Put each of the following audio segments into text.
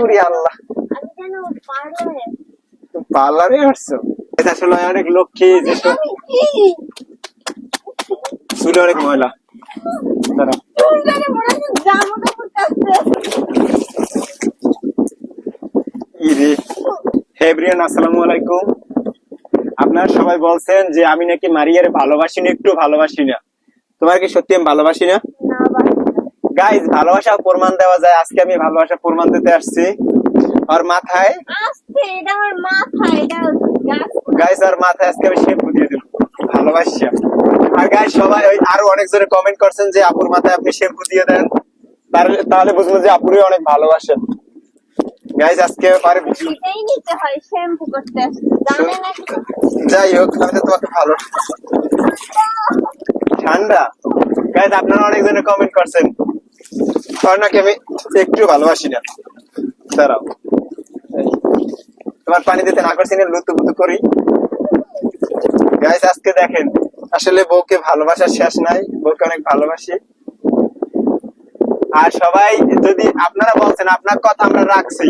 ওরে আল্লাহ। পার্লারে আসছো এটা আসলে অনেক লক্ষ্মী যে চুলে অনেক ময়লা। আসসালামু আলাইকুম। আপনারা সবাই বলছেন যে আমি নাকি মারিয়ারে ভালোবাসি না একটু ভালোবাসি না। তোমার কি সত্যি আমি ভালোবাসি না? গাইজ ভালোবাসা প্রমাণ দেওয়া যায়। আজকে আমি ভালোবাসা প্রমাণ দিতে আসছি। আর মাথায়? আস্তে এটা আমার মাথা এটা গাইজ আর মাথায় আজকে আমি শ্যাম্পু দিয়ে দিল ভালোবাসি আর গাইজ সবাই ওই আরও অনেকজনে কমেন্ট করছেন যে আপুর মাথায় আপনি শ্যাম্পু দিয়ে দেন। তাহলে বুঝলো যে আপুরই অনেক ভালোবাসেন। গাইজ আজকে পারে নিতে হয় শ্যাম্পু করতে যাই হোক আমি তো তোমাকে ভালো ঠান্ডা। গাইজ আপনারা অনেকজনে কমেন্ট করছেন। আমি একটু ভালোবাসি না। দাঁড়াও। পানি দিতে না করছি না লুতু করি। গাইজ আজকে দেখেন, আসলে বউকে ভালোবাসার শেষ নাই, বউকে অনেক ভালোবাসি। আর সবাই, যদি আপনারা বলছেন, আপনার কথা আমরা রাখছি।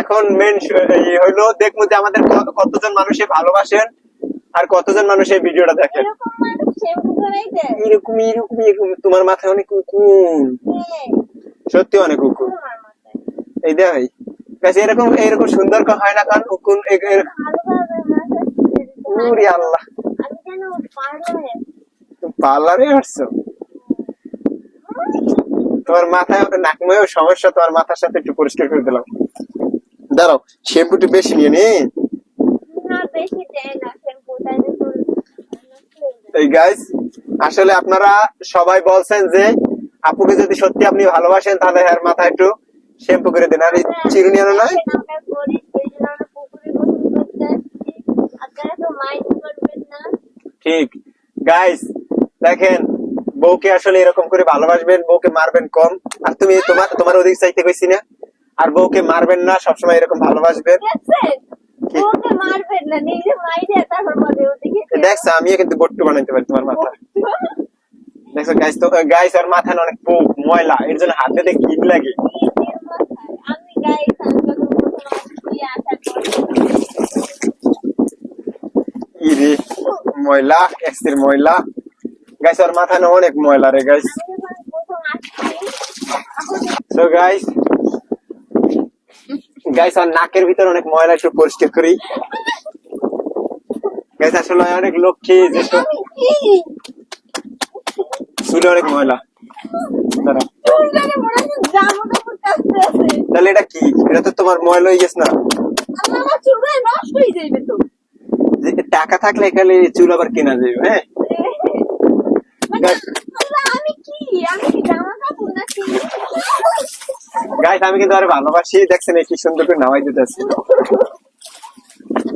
এখন মেন হইল দেখব যে আমাদের কতজন মানুষে ভালোবাসেন। আর কতজন মানুষ এই ভিডিওটা দেখে? এরকম এরকম এরকম তোমার মাথায় অনেক উকুন। সত্যি অনেক উকুন। এই দেখ ভাই। কাছে এরকম এরকম সুন্দর হয় না কারণ উকুন হয়। ওরে আল্লাহ। পার্লারে আসছো তোমার মাথায় নাকময় সমস্যা তোমার মাথার সাথে একটু পরিষ্কার করে দিলাম। দাঁড়াও শ্যাম্পুটি বেশি নিয়ে নি। না বেশি দেয় না শ্যাম্পু তাইলে তো নষ্ট হয়ে যায়। এই গাইস আসলে আপনারা সবাই বলছেন যে আপুকে যদি সত্যি আপনি ভালোবাসেন তাহলে এর মাথায় একটু শ্যাম্পু করে দেন। আর এই চিরুনি আনো নয় ঠিক। গাইস দেখেন বউকে আসলে এরকম করে ভালোবাসবেন বউকে মারবেন কম। আর তুমি তোমার তোমার ওদিক চাইতে কইছি না। আর বউকে মারবেন না সবসময় এরকম ভালোবাসবেন। ওকে মারবেন না নিজে মাইরে তারপর বলে ওদিকে দেখছ আমিও কিন্তু বট্টু বানাইতে পারি তোমার মাথা দেখছ গাইস তো গাইস আর মাথা না অনেক পোক ময়লা এর জন্য হাত দিতে ঘিন লাগে আমি গাই সাংবাদিক আশা করি ইরে ময়লা এক্সের ময়লা গাইস আর মাথা না অনেক ময়লা রে গাইস আমি যখন প্রথম আসছি সো গাইস গাইস আর নাকের ভিতর অনেক ময়লা একটু পরিষ্কার করি। গাইস আসলে অনেক লক্ষ্মী যে তো- চুলে অনেক ময়লা। তাহলে এটা কি? এটা তো তোমার ময়লা হয়ে গেছে না? যে টাকা থাকলে এখানে চুল আবার কেনা যাবে হ্যাঁ? মানে আমি কি? আমি কি জামা কাপড় নাকি গাইস আমি কিন্তু আরে ভালোবাসি। দেখছেন এই কি সুন্দর করে নামাই দিতেছি।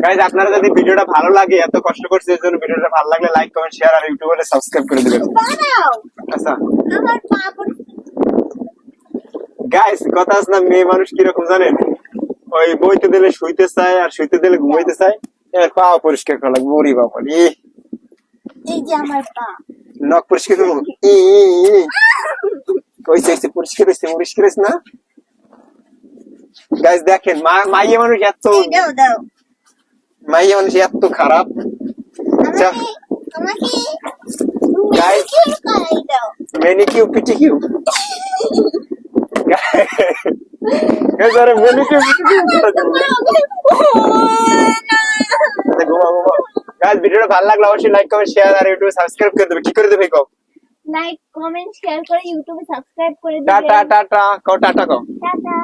গাইস আপনারা যদি ভিডিওটা ভালো লাগে এত কষ্ট করছে এর জন্য ভিডিওটা ভালো লাগলে লাইক কমেন্ট শেয়ার আর ইউটিউবে সাবস্ক্রাইব করে দিবেন। আচ্ছা। পড়ছে কথা আছে না মেয়ে মানুষ কীরকম জানেন? ওই বইতে দিলে শুইতে চায় আর শুইতে দিলে ঘুমাইতে চায়। এবার পা পরিষ্কার করা লাগবে ওরে বাবা এই যে আমার পা। নখ পরিষ্কার করব। ই, ই, ই। কইছে হইছে, পরিষ্কার হয়েছে পরিষ্কার হয়েছে না? গাইস দেখেন মাইয়া মানুষ এত মাইয়া মানুষ এত খারাপ। মেনিকিউ পিটিকিউ। মেনিকিউ ভিডিওটা ভালো লাগলে অবশ্যই লাইক কমেন্ট শেয়ার আর ইউটিউবে সাবস্ক্রাইব করে দেবে। কি করে দেবে কও? লাইক কমেন্ট শেয়ার করে ইউটিউবে সাবস্ক্রাইব করে টাটা টাটা কও টাটা কও। টাটা